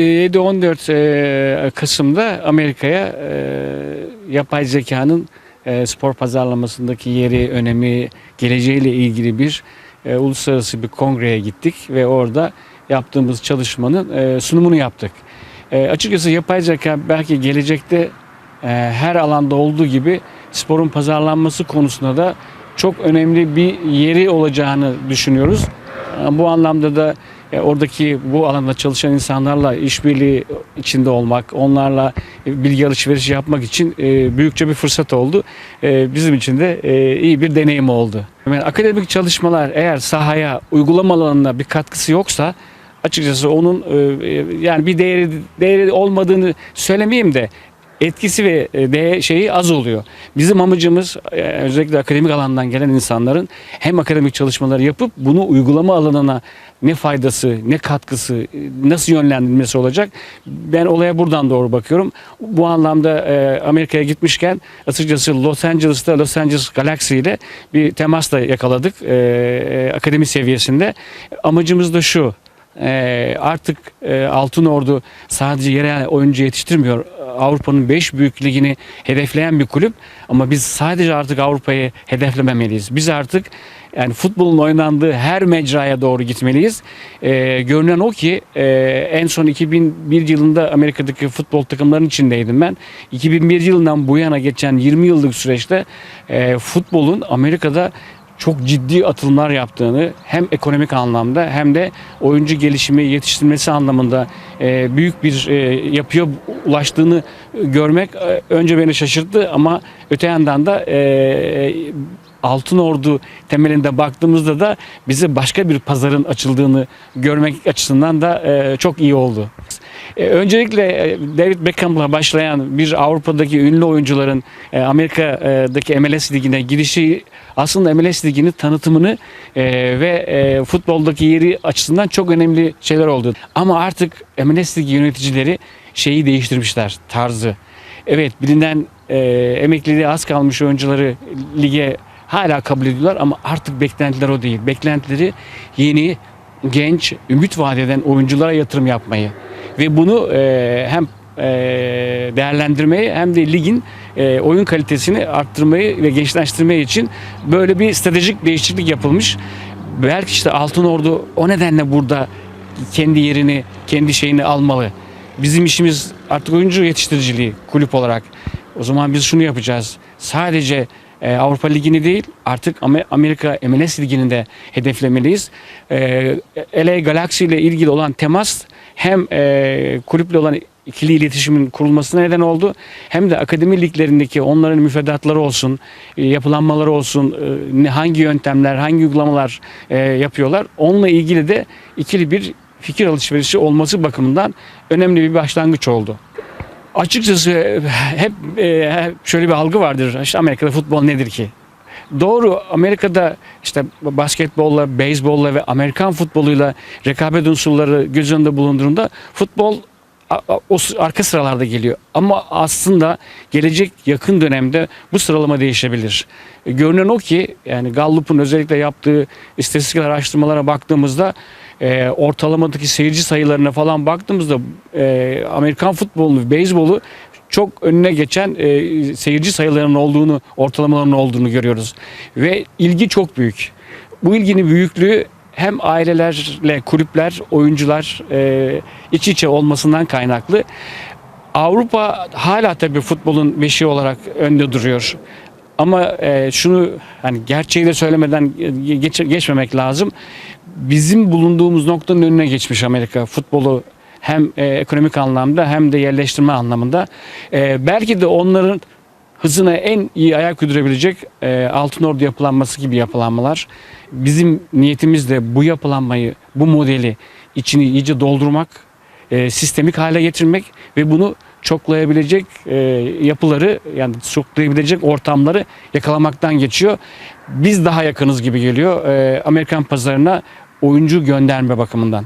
7-14 e, Kasım'da Amerika'ya e, yapay zekanın e, spor pazarlamasındaki yeri, önemi, geleceğiyle ilgili bir uluslararası bir kongreye gittik ve orada yaptığımız çalışmanın sunumunu yaptık. Açıkçası yapay zeka belki gelecekte her alanda olduğu gibi sporun pazarlanması konusunda da çok önemli bir yeri olacağını düşünüyoruz. Bu anlamda da e, oradaki bu alanda çalışan insanlarla işbirliği içinde olmak, onlarla e, bilgi alışverişi yapmak için e, büyükçe bir fırsat oldu. Bizim için de iyi bir deneyim oldu. Yani akademik çalışmalar eğer sahaya, uygulama alanına bir katkısı yoksa açıkçası onun yani bir değeri değeri olmadığını söylemeyeyim de etkisi ve e, değer şeyi az oluyor. Bizim amacımız e, özellikle akademik alandan gelen insanların hem akademik çalışmaları yapıp bunu uygulama alanına ne faydası, ne katkısı, e, nasıl yönlendirilmesi olacak. Ben olaya buradan doğru bakıyorum. Bu anlamda e, Amerika'ya gitmişken açıkçası Los Angeles'ta Los Angeles Galaxy ile bir temasla yakaladık akademi seviyesinde. Amacımız da şu. Ee, artık e, Altın Ordu sadece yerel oyuncu yetiştirmiyor. Avrupa'nın 5 büyük ligini hedefleyen bir kulüp ama biz sadece artık Avrupa'yı hedeflememeliyiz. Biz artık yani futbolun oynandığı her mecraya doğru gitmeliyiz. Ee, görünen o ki e, en son 2001 yılında Amerika'daki futbol takımlarının içindeydim ben. 2001 yılından bu yana geçen 20 yıllık süreçte e, futbolun Amerika'da çok ciddi atılımlar yaptığını hem ekonomik anlamda hem de oyuncu gelişimi yetiştirmesi anlamında e, büyük bir e, yapıya ulaştığını görmek e, önce beni şaşırttı ama öte yandan da e, Altın Ordu temelinde baktığımızda da bize başka bir pazarın açıldığını görmek açısından da e, çok iyi oldu. E, Öncelikle e, David Beckham'la başlayan bir Avrupa'daki ünlü oyuncuların e, Amerika'daki MLS ligine girişi aslında MLS liginin tanıtımını e, ve e, futboldaki yeri açısından çok önemli şeyler oldu. Ama artık MLS ligi yöneticileri şeyi değiştirmişler tarzı. Evet bilinen e, emekliliğe az kalmış oyuncuları lige hala kabul ediyorlar ama artık beklentiler o değil. Beklentileri yeni, genç, ümit vaat eden oyunculara yatırım yapmayı ve bunu e, hem e, değerlendirmeyi hem de ligin e, oyun kalitesini arttırmayı ve gençleştirmeyi için böyle bir stratejik değişiklik yapılmış. Belki işte Altın Ordu o nedenle burada kendi yerini, kendi şeyini almalı. Bizim işimiz artık oyuncu yetiştiriciliği kulüp olarak. O zaman biz şunu yapacağız. Sadece e, Avrupa Ligi'ni değil artık Amer- Amerika MLS Ligi'ni de hedeflemeliyiz. E, LA Galaxy ile ilgili olan temas hem e, kulüple olan ikili iletişimin kurulmasına neden oldu. Hem de akademi liglerindeki onların müfredatları olsun, e, yapılanmaları olsun, e, hangi yöntemler, hangi uygulamalar e, yapıyorlar. Onunla ilgili de ikili bir fikir alışverişi olması bakımından önemli bir başlangıç oldu. Açıkçası hep şöyle bir algı vardır. İşte Amerika'da futbol nedir ki? Doğru Amerika'da işte basketbolla, beyzbolla ve Amerikan futboluyla rekabet unsurları göz önünde bulundurduğunda futbol o arka sıralarda geliyor. Ama aslında gelecek yakın dönemde bu sıralama değişebilir. Görünen o ki yani Gallup'un özellikle yaptığı istatistik araştırmalara baktığımızda e, ortalamadaki seyirci sayılarına falan baktığımızda e, Amerikan futbolunu, beyzbolu çok önüne geçen e, seyirci sayılarının olduğunu, ortalamalarının olduğunu görüyoruz. Ve ilgi çok büyük. Bu ilginin büyüklüğü hem ailelerle kulüpler, oyuncular e, iç içe olmasından kaynaklı. Avrupa hala tabii futbolun beşiği olarak önde duruyor. Ama e, şunu hani gerçeği de söylemeden geç, geçmemek lazım. Bizim bulunduğumuz noktanın önüne geçmiş Amerika futbolu hem e, ekonomik anlamda hem de yerleştirme anlamında. E, belki de onların hızına en iyi ayak uydurabilecek e, Altın Ordu yapılanması gibi yapılanmalar. Bizim niyetimiz de bu yapılanmayı, bu modeli içini iyice doldurmak, e, sistemik hale getirmek ve bunu çoklayabilecek e, yapıları yani çoklayabilecek ortamları yakalamaktan geçiyor. Biz daha yakınız gibi geliyor e, Amerikan pazarına oyuncu gönderme bakımından.